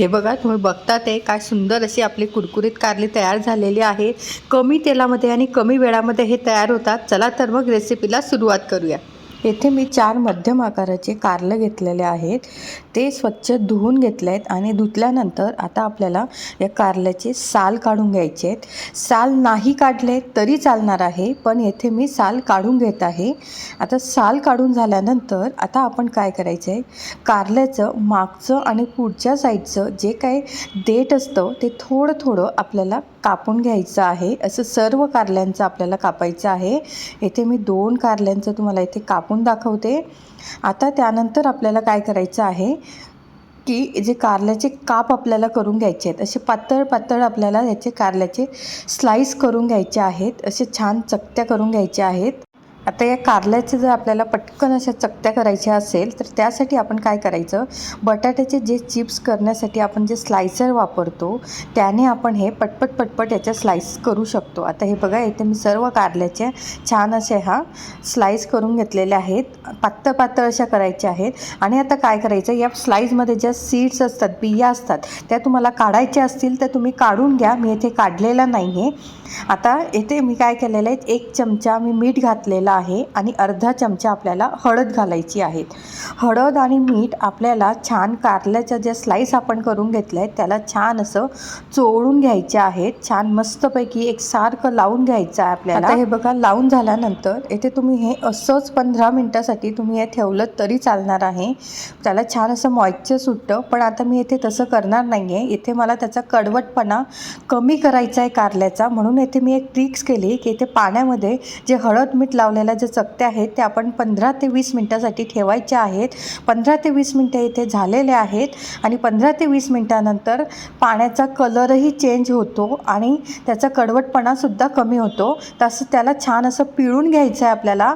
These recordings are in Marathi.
हे बघा तुम्ही बघता ते. काय सुंदर अशी आपली कुरकुरीत कारली तयार झालेली आहे. कमी तेलामध्ये आणि कमी वेळामध्ये हे तयार होतात. चला तर मग रेसिपीला सुरुवात करूया. येथे मी चार मध्यम आकाराचे कारलं घेतलेले आहेत. ते स्वच्छ धुवून घेतले आहेत आणि धुतल्यानंतर आता आपल्याला या कारल्याचे साल काढून घ्यायचे आहेत. साल नाही काढले तरी चालणार आहे पण येथे मी साल काढून घेत आहे. आता साल काढून झाल्यानंतर आता आपण काय करायचं आहे कारल्याचं मागचं आणि पुढच्या साईडचं जे काही देठ असतं ते थोडं थोडं आपल्याला कापून घ्यायचं आहे. असं सर्व कारल्यांचं आपल्याला कापायचं आहे. येथे मी दोन कारल्यांचं तुम्हाला इथे काप टाकून दाखवते. आता त्यानंतर आपल्याला काय करायचं आहे की जे कारल्याचे काप आपल्याला करून घ्यायचे आहेत असे पातळ पातळ आपल्याला याचे कारल्याचे स्लाईस करून घ्यायचे आहेत असे छान चकत्या करून घ्यायच्या आहेत. आता या कारल्याचे जर आपल्याला पटकन अशा चकत्या करायच्या असेल तर त्यासाठी आपण काय करायचं? बटाट्याचे जे चिप्स करण्यासाठी आपण जे स्लायसर वापरतो त्याने आपण हे पटपट पटपट याच्या स्लाईस करू शकतो. आता हे बघा इथे मी सर्व कारल्याचे छान असे हा स्लाईस करून घेतलेले आहेत. पातळ पातळ अशा करायच्या आहेत. आणि आता काय करायचं या स्लाईजमध्ये ज्या सीड्स असतात बिया असतात त्या तुम्हाला काढायच्या असतील तर तुम्ही काढून घ्या. मी इथे काढलेला नाही आहे आता येथे मी काय केलेलं आहे एक चमचा मी मीठ घातलेला आहे आणि अर्धा चमचा आपल्याला हळद घालायची आहे. हळद आणि मीठ आपल्याला छान कारल्याच्या ज्या स्लाईस आपण करून घेतल्या आहेत त्याला छान असं चोळून घ्यायचे आहेत छान मस्तपैकी एक सारखं लावून घ्यायचं आहे आपल्याला. आता हे बघा लावून झाल्यानंतर येथे तुम्ही हे असंच पंधरा मिनटासाठी तुम्ही हे ठेवलं तरी चालणार आहे. त्याला छान असं मॉइश्चर सुटतं पण आता मी येथे तसं करणार नाही आहे इथे मला त्याचा कडवटपणा कमी करायचा आहे कारल्याचा म्हणून येथे मी एक ट्रिक्स केली की इथे पाण्यामध्ये जे हळद मीठ लावलेल्या जे चकत्या आहेत त्या आपण पंधरा ते वीस मिनटासाठी ठेवायच्या आहेत. पंधरा ते वीस मिनटं इथे झालेले आहेत आणि पंधरा ते वीस मिनटानंतर पाण्याचा कलरही चेंज होतो आणि त्याचा कडवटपणासुद्धा कमी होतो. तसं त्याला छान असं पिळून घ्यायचं आहे आपल्याला.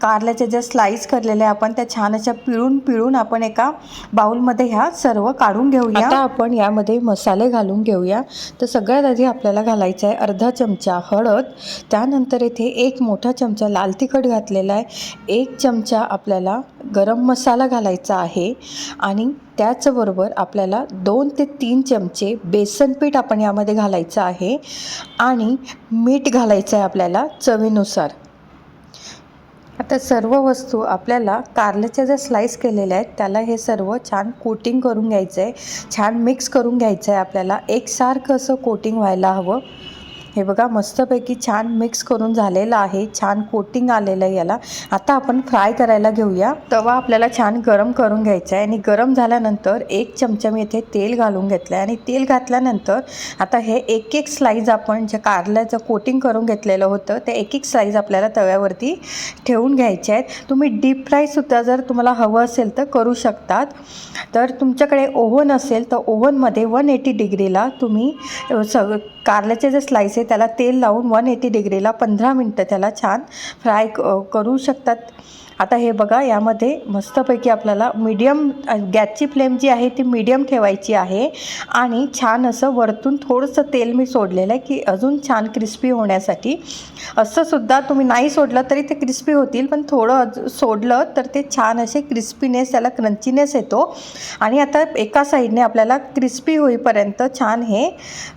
कारल्याच्या ज्या स्लाईस करलेल्या आपण त्या छान अशा पिळून पिळून आपण एका बाउलमध्ये ह्या सर्व काढून घेऊया. आता आपण यामध्ये मसाले घालून घेऊया. तर सगळ्यात आधी आपल्याला घालायचं आहे अर्धा चमचा हळद. त्यानंतर इथे एक मोठा चमचा लाल तिखट घातलेला आहे. एक चमचा आपल्याला गरम मसाला घालायचा आहे. आणि त्याचबरोबर आपल्याला दोन ते तीन चमचे बेसन पीठ आपण यामध्ये घालायचं आहे. आणि मीठ घालायचं आहे आपल्याला चवीनुसार. आता सर्व वस्तू आपल्याला कारल्याच्या ज्या स्लाईस केलेल्या आहेत त्याला हे सर्व छान कोटिंग करून घ्यायचं आहे छान मिक्स करून घ्यायचं आहे आपल्याला. एकसारखं असं कोटिंग व्हायला हवं. हे बघा मस्तपैकी छान मिक्स करून झालेलं आहे. छान कोटिंग आलेलं आहे याला. आता आपण फ्राय करायला घेऊया. तवा आपल्याला छान गरम करून घ्यायचा आहे आणि गरम झाल्यानंतर एक चमचा मी इथे तेल घालून घेतलं आहे आणि तेल घातल्यानंतर आता हे एक एक स्लाईज आपण जे कारल्याचं कोटिंग करून घेतलेलं होतं ते एक एक स्लाईज आपल्याला तव्यावरती ठेवून घ्यायचे आहेत. तुम्ही डीप फ्रायसुद्धा जर तुम्हाला हवं असेल तर करू शकतात. तर तुमच्याकडे ओव्हन असेल तर ओव्हनमध्ये वन एटी डिग्रीला तुम्ही सग कारल्याचे जे स्लाईस आहे त्याला तेल लावून वन एटी डिग्रीला पंधरा मिनटं त्याला छान फ्राय क करू शकतात. आता हे बघा यामध्ये मस्तपैकी आपल्याला मीडियम गॅसची फ्लेम जी आहे ती मीडियम ठेवायची आहे. आणि छान असं वरतून थोडंसं तेल मी सोडलेलं आहे की अजून छान क्रिस्पी होण्यासाठी. असं सुद्धा तुम्ही नाही सोडलं तरी ते क्रिस्पी होतील पण थोडं सोडलं तर ते छान असे क्रिस्पीनेस त्याला क्रंचीनेस येतो. आणि आता एका साईडने आपल्याला क्रिस्पी होईपर्यंत छान हे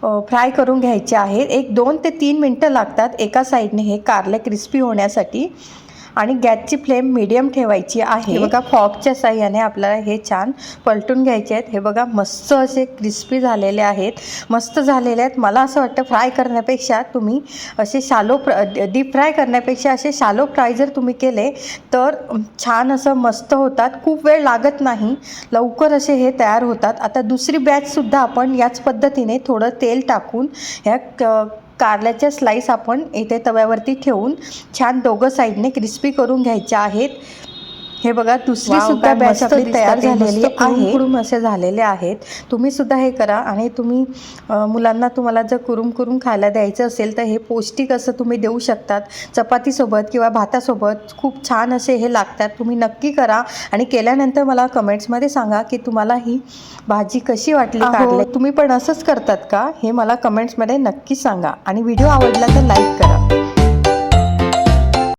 फ्राय करून घ्यायचे आहे. एक दोन ते तीन मिनटं लागतात एका साईडने हे कारले क्रिस्पी होण्यासाठी. आणि गॅसची फ्लेम मिडियम ठेवायची आहे. हे बघा फॉकच्या साह्याने आपल्याला हे छान पलटून घ्यायचे आहेत. हे बघा मस्त असे क्रिस्पी झालेले आहेत. मस्त झालेले आहेत. मला असं वाटतं फ्राय करण्यापेक्षा तुम्ही असे शालो फ्र डीप फ्राय करण्यापेक्षा असे शालो फ्राय जर तुम्ही केले तर छान असं मस्त होतात. खूप वेळ लागत नाही. लवकर असे हे तयार होतात. आता दुसरी बॅचसुद्धा आपण याच पद्धतीने थोडं तेल टाकून ह्या क कारल्याच्या स्लाईस आपण इथे तव्यावरती ठेवून छान दोघं साईडने क्रिस्पी करून घ्यायच्या आहेत. हे बघा दुसरी सुद्धा बॅच आपली तयार झालेली आहे. कुरुम असे झालेले आहेत. तुम्ही सुद्धा हे करा आणि तुम्ही मुलांना तुम्हाला जर कुरुम कुरुम खायला द्यायचं असेल तर हे पौष्टिक असं तुम्ही देऊ शकतात. चपातीसोबत किंवा भातासोबत खूप छान असे हे लागतात. तुम्ही नक्की करा आणि केल्यानंतर मला कमेंट्समध्ये सांगा की तुम्हाला ही भाजी कशी वाटली कारले तुम्ही पण असंच करतात का? हे मला कमेंट्समध्ये नक्की सांगा. आणि व्हिडिओ आवडला तर लाईक करा.